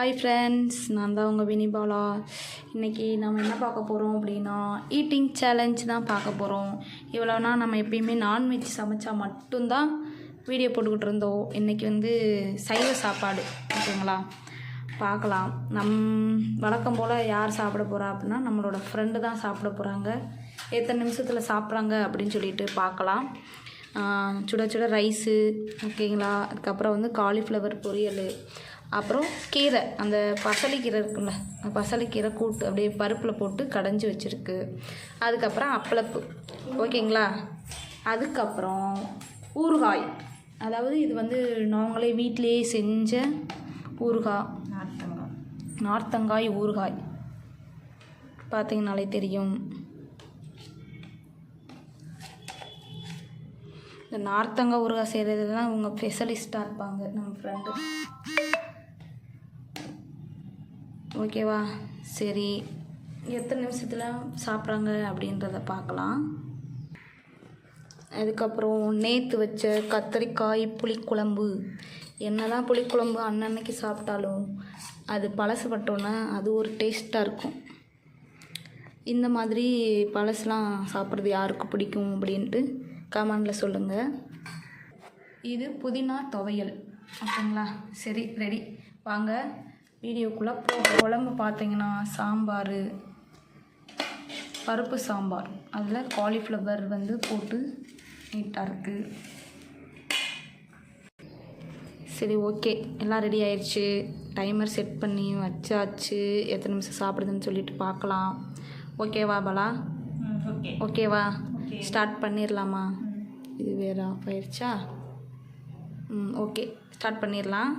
Hi friends நான் தான் உங்கள் வினிபாலா இன்றைக்கி நம்ம என்ன பார்க்க போகிறோம் அப்படின்னா ஈட்டிங் சேலஞ்ச் தான் பார்க்க போகிறோம் இவ்வளோனா நம்ம எப்பயுமே நான்வெஜ் சமைச்சா மட்டும்தான் வீடியோ போட்டுக்கிட்டு இருந்தோம். இன்றைக்கி வந்து சைவ சாப்பாடு ஓகேங்களா? பார்க்கலாம். நம் வழக்கம் போல் யார் சாப்பிட போகிறா அப்படின்னா நம்மளோட ஃப்ரெண்டு தான் சாப்பிட போகிறாங்க எத்தனை நிமிஷத்தில் சாப்பிட்றாங்க அப்படின்னு சொல்லிட்டு பார்க்கலாம். சுட சுட ரைஸு ஓகேங்களா? அதுக்கப்புறம் வந்து காலிஃப்ளவர் பொரியல். அப்புறம் கீரை அந்த பசலிக்கீரை இருக்குல்ல பசலிக்கீரை கூட்டு அப்படியே பருப்பில் போட்டு கடைஞ்சி வச்சுருக்கு. அதுக்கப்புறம் அப்பளப்பு. ஓகேங்களா? அதுக்கப்புறம் ஊறுகாய். அதாவது இது வந்து நாங்களே வீட்டிலேயே செஞ்ச ஊறுகாய் நார்த்தங்காய். நார்த்தங்காய் ஊறுகாய். பார்த்தீங்கனாலே தெரியும். இந்த நார்த்தங்காய் ஊறுகாய் செய்கிறதுலாம் இவங்க ஸ்பெஷலிஸ்ட்டாக இருப்பாங்க நம்ம ஃப்ரெண்டு ஓகேவா? சரி எத்தனை நிமிஷத்தில் சாப்பிட்றாங்க அப்படின்றத பார்க்கலாம். அதுக்கப்புறம் நேற்று வச்ச கத்தரிக்காய் புளிக்குழம்பு. என்னதான் புளிக்குழம்பு அன்னன்னைக்கு சாப்பிட்டாலும் அது பழசுப்பட்டோன்னா அது ஒரு டேஸ்ட்டாக இருக்கும். இந்த மாதிரி பழசுலாம் சாப்பிட்றது யாருக்கு பிடிக்கும் அப்படின்ட்டு கமெண்டில் சொல்லுங்கள் இது புதினா துவையல். ஓகேங்களா? சரி ரெடி வாங்க. வீடியோக்குள்ளே போ குழம்பு பார்த்தீங்கன்னா சாம்பார் பருப்பு சாம்பார். அதில் காலிஃப்ளவர் வந்து போட்டு நீட்டாக இருக்குது சரி ஓகே எல்லாம் ரெடி ஆயிடுச்சு டைமர் செட் பண்ணி வச்சாச்சு. எத்தனை நிமிஷம் சாப்பிடுதுன்னு சொல்லிட்டு பார்க்கலாம். ஓகேவா பலா? ஓகேவா. ஸ்டார்ட் பண்ணிடலாமா இது வேறு ஆஃப் ஆயிடுச்சா ம் ஓகே ஸ்டார்ட் பண்ணிடலாம்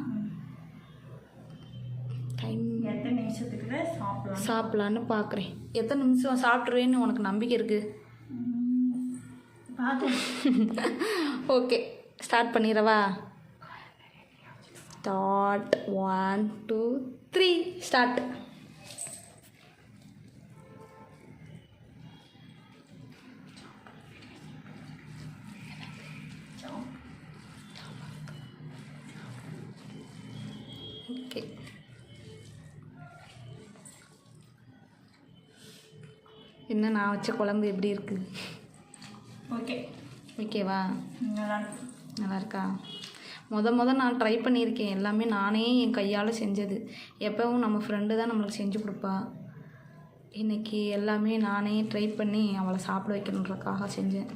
டைம் எத்தனை நிமிஷத்துக்குள்ள சாப்பிடலாம் சாப்பிட்லான்னு பார்க்குறேன். எத்தனை நிமிஷம் சாப்பிட்ருவேன்னு உனக்கு நம்பிக்கை இருக்குது okay start பண்ணிடவா? Start one two three start என்ன நான் வச்ச குழம்பு எப்படி இருக்குது ஓகே. ஓகேவா? நல்லா இருக்கு. முத முத நான் ட்ரை பண்ணியிருக்கேன். எல்லாமே நானே என் கையால் செஞ்சது. எப்போவும் நம்ம ஃப்ரெண்டு தான் நம்மளுக்கு செஞ்சு கொடுப்பா. இன்னைக்கு எல்லாமே நானே ட்ரை பண்ணி அவளை சாப்பிட வைக்கணுன்றக்காக செஞ்சேன்.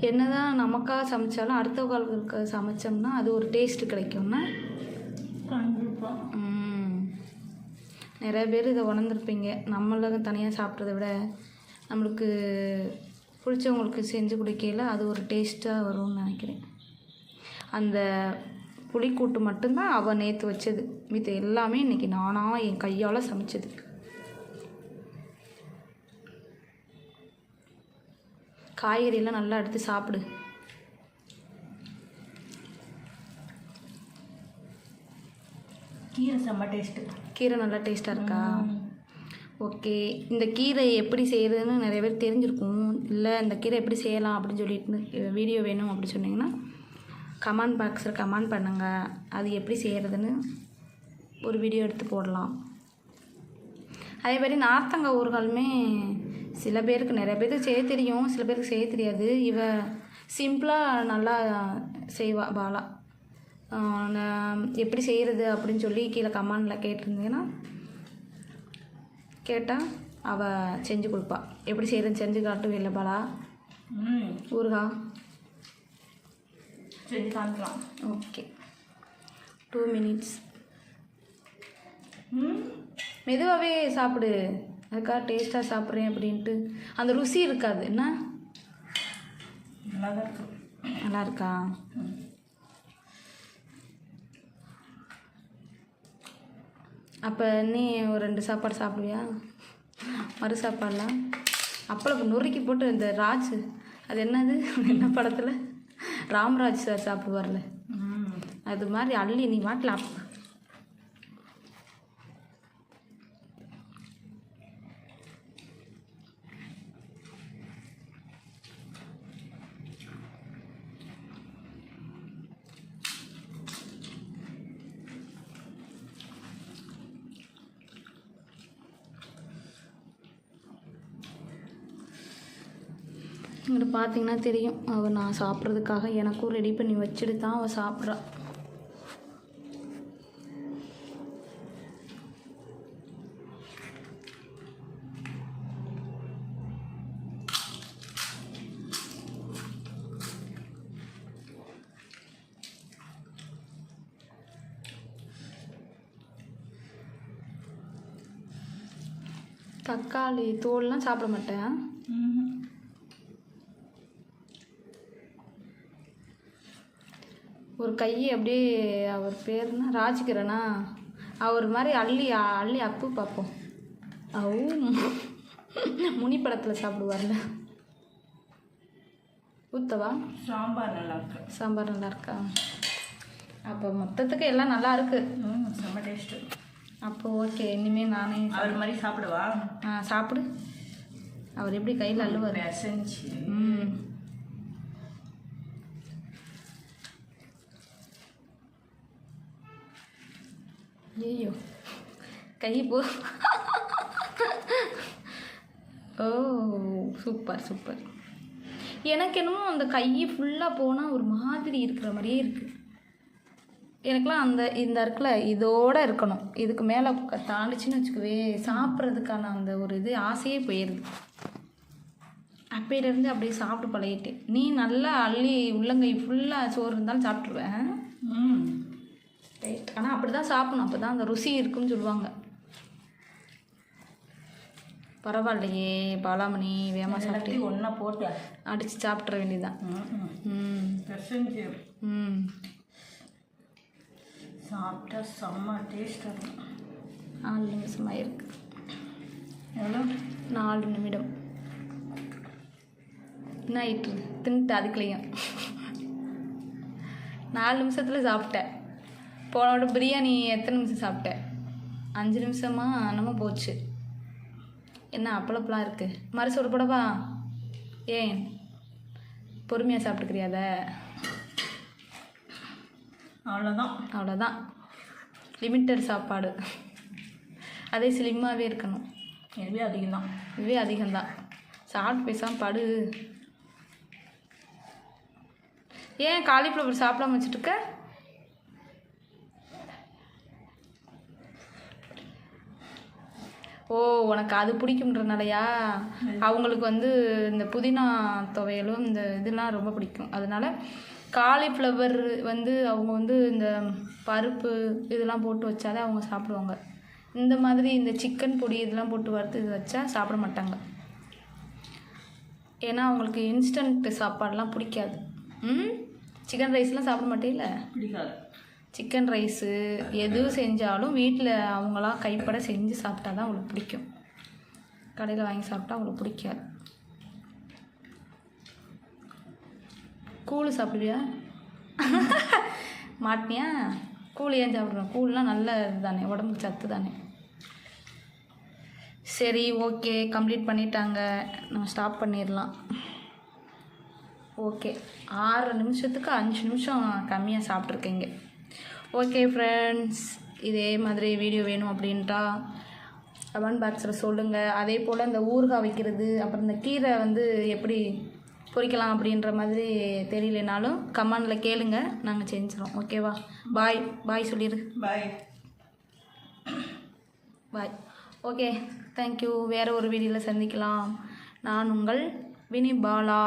என்னதான் நமக்காக சமைச்சாலும் அடுத்தவங்களுக்கு சமைச்சோம்னா அது ஒரு டேஸ்ட்டு கிடைக்கும்னா கண்டிப்பாக ம். நிறைய பேர் இதை உணர்ந்துருப்பீங்க. நம்மளுக்கு தனியாக சாப்பிட்றத விட நம்மளுக்கு பிடிச்சவங்களுக்கு செஞ்சு கொடுக்கையில அது ஒரு டேஸ்ட்டாக வரும்னு நினைக்கிறேன். அந்த புளிக்கூட்டு மட்டும்தான் அவள் நேற்று வச்சது. மித்த எல்லாமே இன்றைக்கி நானாக என் கையால் சமைச்சது. காய்கறியெல்லாம் நல்லா எடுத்து சாப்பிடு. கீரை செம்ம டேஸ்ட்டு கீரை நல்லா டேஸ்ட்டாக இருக்கா? ஓகே இந்த கீரை எப்படி செய்கிறதுன்னு நிறைய பேர் தெரிஞ்சிருக்கும். இல்லை இந்த கீரை எப்படி செய்யலாம் அப்படின்னு சொல்லிட்டு வீடியோ வேணும் அப்படி சொன்னீங்கன்னா கமெண்ட் பாக்ஸில் கமெண்ட் பண்ணுங்கள் அது எப்படி செய்கிறதுன்னு ஒரு வீடியோ எடுத்து போடலாம். அதே மாதிரி நார்த்தங்காய் ஊறுகாலுமே சில பேருக்கு நிறைய பேருக்கு செய்ய தெரியும் சில பேருக்கு செய்ய தெரியாது. இவ சிம்பிளாக நல்லா செய்வா பாலா எப்படி செய்கிறது அப்படின்னு சொல்லி கீழே கமெண்டில் கேட்டிருந்தீங்கன்னா கேட்டால் அவள் செஞ்சு கொடுப்பா. எப்படி செய்கிறதுன்னு செஞ்சு காட்டும் இல்லை பாலா. ம். ஊறுகாய் செஞ்சு காமிக்கலாம். ஓகே. டூ மினிட்ஸ் ம். மெதுவாகவே சாப்பிடு. அதுக்காக டேஸ்ட்டாக சாப்பிட்றேன் அப்படின்ட்டு. அந்த ருசி இருக்காது. என்ன நல்லா இருக்கா அப்போ நீ ஒரு ரெண்டு சாப்பாடு சாப்பிடுவியா? மறு சாப்பாடெலாம் அப்பளம் நொறுக்கி போட்டு இந்த ராஜ் அது என்னது? என்ன படத்தில்? ராம்ராஜ் சார் சாப்பிடுவார்ல. அது மாதிரி அள்ளி நீ மாட்டல அப் இங்கே பார்த்தீங்கன்னா தெரியும். அவள் நான் சாப்பிட்றதுக்காக எனக்கும் ரெடி பண்ணி வச்சுட்டு தான் அவள் சாப்பிட்றா. தக்காளி தோல்லாம் சாப்பிட மாட்டேன் ம் கையை அப்படியே அவர் பேர்னா ராஜ்கிரணா அவர் மாதிரி அள்ளி அள்ளி அப்பு பார்ப்போம். அவு முனி படத்தில் சாப்பிடுவார்ல. ஊத்தவா? சாம்பார் நல்லா இருக்கு. சாம்பார் நல்லா இருக்கா? அப்போ மொத்தத்துக்கு எல்லாம் நல்லா இருக்கு. செம்ம டேஸ்ட்டு அப்போ ஓகே இனிமேல் நானே அவர் மாதிரி சாப்பிடுவா? ஆ சாப்பிடு. அவர் எப்படி கையில் அள்ளுவார்? பெசஞ்சு. ம். ஐயோ கை போ ஓ சூப்பர் சூப்பர் எனக்கு என்னமோ அந்த கை ஃபுல்லாக போனால் ஒரு மாதிரி இருக்கிற மாதிரியே இருக்குது எனக்கெலாம் அந்த இந்த இருக்குல்ல இதோட இருக்கணும். இதுக்கு மேலே தாண்டிச்சுன்னு வச்சுக்கவே சாப்பிட்றதுக்கான அந்த ஒரு இது ஆசையே போயிடுது அப்பையிலேருந்து அப்படியே சாப்பிட்டு பழகிட்டேன். நீ நல்லா அள்ளி உள்ளங்கை ஃபுல்லாக சோறு இருந்தாலும் சாப்பிட்ருவேன் ம். ரைட் ஆனால் அப்படி தான் சாப்பிடணும். அப்போ தான் அந்த ருசி இருக்குன்னு சொல்லுவாங்க. பரவாயில்லையே பாலாமணி வேகமாக சாப்பிட்டு. ஒன்றா போட்டு அடித்து சாப்பிட்ற வேண்டியதுதான். ம். சாப்பிட்டா செம்ம இருக்கும். நாலு நிமிஷம் ஆயிருக்கு எவ்வளோ? நாலு நிமிடம். என்ன ஆயிட்டு தின்ட்டு அதுக்குள்ளேயும். நாலு நிமிஷத்தில் சாப்பிட்டேன். போன விட பிரியாணி எத்தனை நிமிஷம் சாப்பிட்டேன்? அஞ்சு நிமிஷமா என்னமோ போச்சு. என்ன அப்பளப்பெலாம் இருக்குது மறுசோறு போடவா? ஏன்? பொறுமையாக சாப்பிட்டுக்கிறியாத அவ்வளோதான் அவ்வளோதான் லிமிட்டட் சாப்பாடு. அதே ஸ்லிம்மாகவே இருக்கணும். எனவே அதிகம்தான். இதுவே அதிகம்தான். சாப்பிட்டு பேசாமல் படு. ஏன் காலிஃப்ளவர் சாப்பிடாம வச்சுட்டு இருக்க ஓ உனக்கு அது பிடிக்கும்ன்றனாலயா? அவங்களுக்கு வந்து இந்த புதினா துவையலும் இந்த இதெல்லாம் ரொம்ப பிடிக்கும். அதனால காலிஃப்ளவர் வந்து அவங்க வந்து இந்த பருப்பு இதெல்லாம் போட்டு வச்சாலே அவங்க சாப்பிடுவாங்க. இந்த மாதிரி இந்த சிக்கன் பொடி இதெல்லாம் போட்டு வறுத்து இது வச்சா சாப்பிட மாட்டாங்க. ஏன்னா அவங்களுக்கு இன்ஸ்டன்ட் சாப்பாடெலாம் பிடிக்காது. ம்? சிக்கன் ரைஸ்லாம் சாப்பிட மாட்டேல பிடிக்காது. சிக்கன் ரைஸு எது செஞ்சாலும் வீட்டில் அவங்களாம் கைப்பட செஞ்சு சாப்பிட்டா தான் அவங்களுக்கு பிடிக்கும். கடையில் வாங்கி சாப்பிட்டா அவங்களுக்கு பிடிக்காது. கூழ் சாப்பிடுவியா? மாட்டினியா? கூழ் ஏன் சாப்பிட்றோம் கூழ்லாம் நல்ல இது தானே உடம்புக்கு சத்து தானே. சரி ஓகே கம்ப்ளீட் பண்ணிட்டாங்க. நம்ம ஸ்டாப் பண்ணிடலாம். ஓகே ஆறு நிமிஷத்துக்கு அஞ்சு நிமிஷம் கம்மியாக சாப்பிட்ருக்கீங்க ஓகே ஃப்ரெண்ட்ஸ் இதே மாதிரி வீடியோ வேணும் அப்படின்ட்டா கமெண்ட் பாக்ஸில் சொல்லுங்கள் அதே போல் இந்த ஊறுகாய் வைக்கிறது அப்புறம் இந்த கீரை வந்து எப்படி பொரிக்கலாம் அப்படின்ற மாதிரி தெரியலனாலும் கமெண்டில் கேளுங்க. நாங்கள் செஞ்சுறோம் ஓகேவா பாய் பாய் சொல்லிடு பாய் பாய் ஓகே தேங்க்யூ வேறு ஒரு வீடியோவில் சந்திக்கலாம். நான் உங்கள் வினி பாலா.